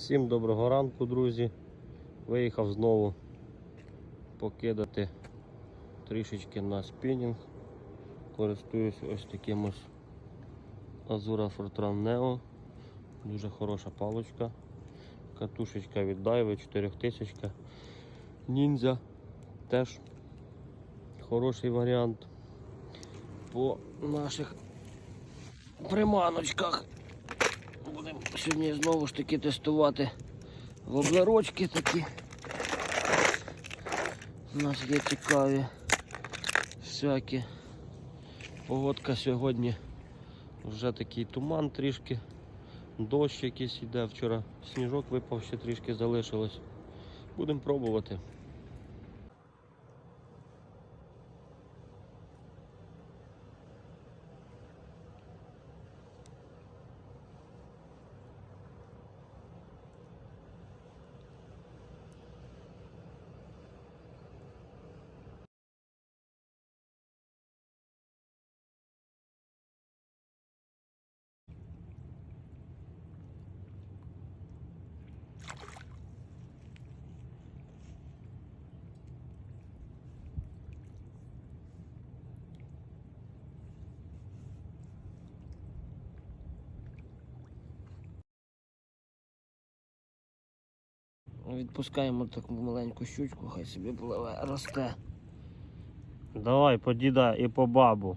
Всім доброго ранку, друзі. Виїхав знову покидати трішечки на спінінг. Користуюсь ось таким ось Azura Fortran Neo. Дуже хороша палочка. Катушечка від Daiwa 4000. Ніндзя теж хороший варіант. По наших приманочках сьогодні знову ж таки тестувати воблерочки такі. У нас є цікаві всякі. Погодка сьогодні вже такий туман трішки, дощ якийсь іде вчора, сніжок випав, ще трішки залишилось. Будемо пробувати. Відпускаємо таку маленьку щучку, хай собі пливе, росте. Давай по діда і по бабу.